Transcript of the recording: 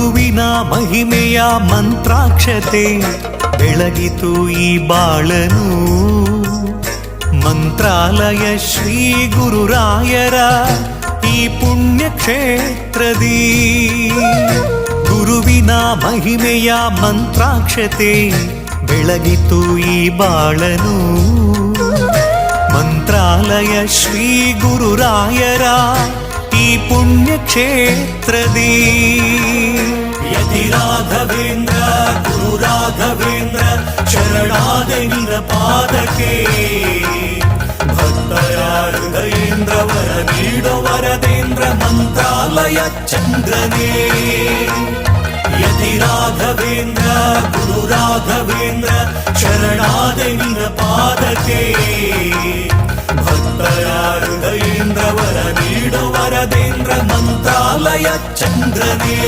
ಗುರುವಿನ ಮಹಿಮೆಯ ಮಂತ್ರಾಕ್ಷತೆ ಬೆಳಗಿತು ಈ ಬಾಳನು ಮಂತ್ರಾಲಯ ಶ್ರೀ ಗುರುರಾಯರ ಈ ಪುಣ್ಯ ಕ್ಷೇತ್ರದಿ ಗುರುವಿನ ಮಹಿಮೆಯ ಮಂತ್ರಾಕ್ಷತೆ ಬೆಳಗಿತು ಈ ಬಾಳನು ಮಂತ್ರಾಲಯ ಶ್ರೀ ಗುರುರಾಯರ ಈ ಪುಣ್ಯ ಕ್ಷೇತ್ರದಿ ಯತಿ ರಾಘವೇಂದ್ರ ಗುರು ರಾಘವೇಂದ್ರ ಶರಣಾದ ನಿನ ಪಾದಕ್ಕೆ ಭಕ್ತರ ಹೃದಯೇಂದ್ರ ವರ ನೀಡೋ ವರದೇಂದ್ರ ಮಂತ್ರಾಲಯ ಚಂದ್ರನೇ ಯತಿ ರಾಘವೇಂದ್ರ ಗುರು ರಾಘವೇಂದ್ರ ಶರಣಾದ ನಿನ ಪಾದಕ್ಕೆ ಭಕ್ತರ ಹೃದಯೇಂದ್ರ ವರ ನೀಡೋ ವರದೇಂದ್ರ ಮಂತ್ರಾಲಯ ಚಂದ್ರನೇ